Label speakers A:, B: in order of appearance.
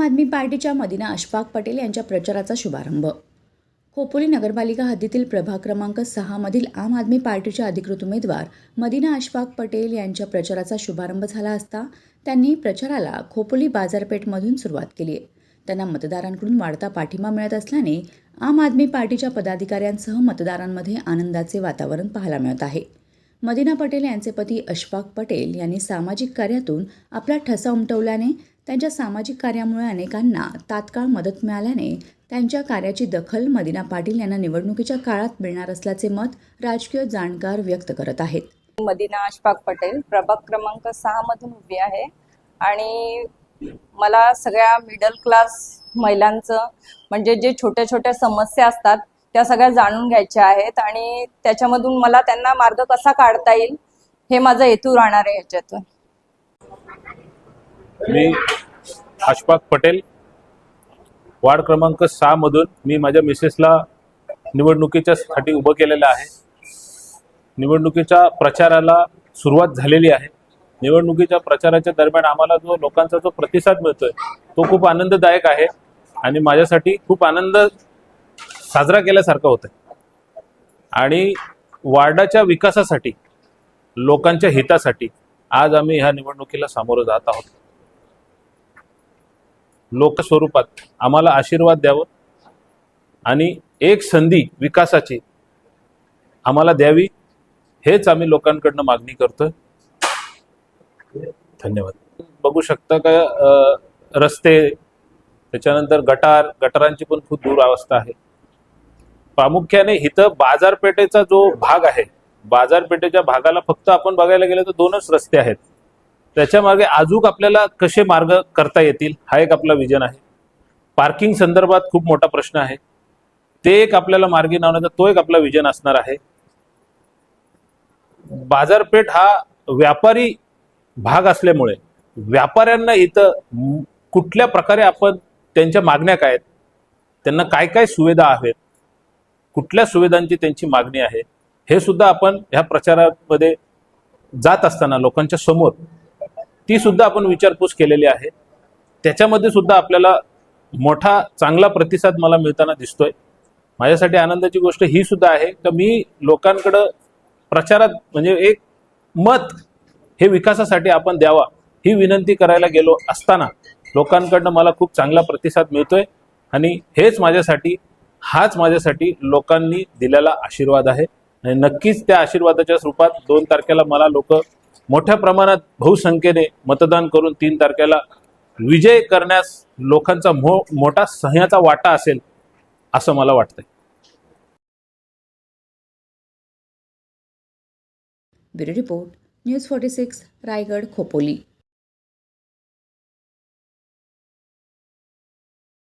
A: आदमी पार्टीच्या मदिना अशफाक पटेल यांच्या प्रचाराचा शुभारंभ. खोपोली नगरपालिका हद्दीतील प्रभाग क्रमांक सहामधील आम आदमी पार्टीच्या अधिकृत उमेदवार मदिना अशफाक पटेल यांच्या प्रचाराचा शुभारंभ झाला असता त्यांनी प्रचाराला खोपोली बाजारपेठमधून सुरुवात केली आहे. त्यांना मतदारांकडून वाढता पाठिंबा मिळत असल्याने आम आदमी पार्टीच्या पदाधिकाऱ्यांसह मतदारांमध्ये आनंदाचे वातावरण पाहायला मिळत आहे. मदिना पटेल यांचे पती अशफाक पटेल यांनी सामाजिक कार्यातून आपला ठसा उमटवल्याने त्यांच्या सामाजिक कार्यामुळे अनेकांना तात्काळ मदत मिळाल्याने त्यांच्या कार्याची दखल मदिना पाटील यांना निवडणुकीच्या काळात मिळणार असल्याचे मत राजकीय जाणकार व्यक्त करत आहेत.
B: मदिना अशफाक पटेल प्रभाग क्रमांक सहा मधून उभी आहे. आणि मला सगळ्या मिडल क्लास महिलांचं म्हणजे जे छोट्या छोट्या समस्या असतात त्या सगळ्या जाणून घ्यायच्या आहेत. आणि त्याच्यामधून मला त्यांना मार्ग कसा काढता येईल हे माझा हेतू राहणार आहे ह्याच्यातून
C: मी अशफाक पटेल. वार्ड क्रमांक सहा मधून मी माझ्या मिसेसला निवडणुकीच्या साठी उभं केलेलं आहे. निवडणुकीच्या प्रचाराला सुरुवात झालेली आहे. निवडणुकीच्या प्रचाराच्या दरम्यान आम्हाला जो लोकांचा जो प्रतिसाद मिळतोय तो खूप आनंददायक आहे आणि माझ्यासाठी खूप आनंद साजरा केल्यासारखा होतं आणि वार्डाच्या विकासासाठी लोकांच्या हितासाठी आज आम्ही ह्या निवडणुकीला सामोरं जात आहोत. लोकस्वरूपात आम्हाला आशीर्वाद द्यावं आणि एक संधी विकासाची आम्हाला द्यावी हेच आम्ही लोकांकडनं मागणी करतोय. धन्यवाद. बघू शकता का रस्ते त्याच्यानंतर गटार गटारांची पण खूप दूर अवस्था आहे. प्रामुख्याने इथं बाजारपेठेचा जो भाग आहे बाजारपेठेच्या भागाला फक्त आपण बघायला गेलं तर दोनच रस्ते आहेत. त्याच्यामागे अजूक आपल्याला कसे मार्ग करता येतील हा एक आपला विजन आहे. पार्किंग संदर्भात खूप मोठा प्रश्न आहे. ते एक आपल्याला मार्गी लावण्याचा तो एक आपला विजन असणार आहे. बाजारपेठ हा व्यापारी भाग असल्यामुळे व्यापाऱ्यांना इथं कुठल्या प्रकारे आपण त्यांच्या मागण्या काय आहेत त्यांना काय काय सुविधा आहेत कुठल्या सुविधांची त्यांची मागणी आहे हे सुद्धा आपण ह्या प्रचारामध्ये जात असताना लोकांच्या समोर ती सुद्धा आपण विचारपूस केलेली आहे. त्याच्यामध्ये सुद्धा आपल्याला मोठा चांगला प्रतिसाद मला मिळताना दिसतोय. माझ्यासाठी आनंदाची गोष्ट ही सुद्धा आहे की मी लोकांकडं प्रचारात म्हणजे एक मत हे विकासासाठी आपण द्यावा ही विनंती करायला गेलो असताना लोकांकडनं मला खूप चांगला प्रतिसाद मिळतोय आणि हेच माझ्यासाठी हाच माझ्यासाठी लोकांनी दिलेला आशीर्वाद आहे. आणि नक्कीच त्या आशीर्वादाच्या रूपात दोन तारखेला मला लोक मोठ्या प्रमाणात बहुसंख्येने मतदान करून तीन तारखेला विजय करण्यास लोकांचा मो मोठा सह्याचा वाटा असेल असं मला वाटतंय.
A: Bureau report news forty six Raigad Khopoli.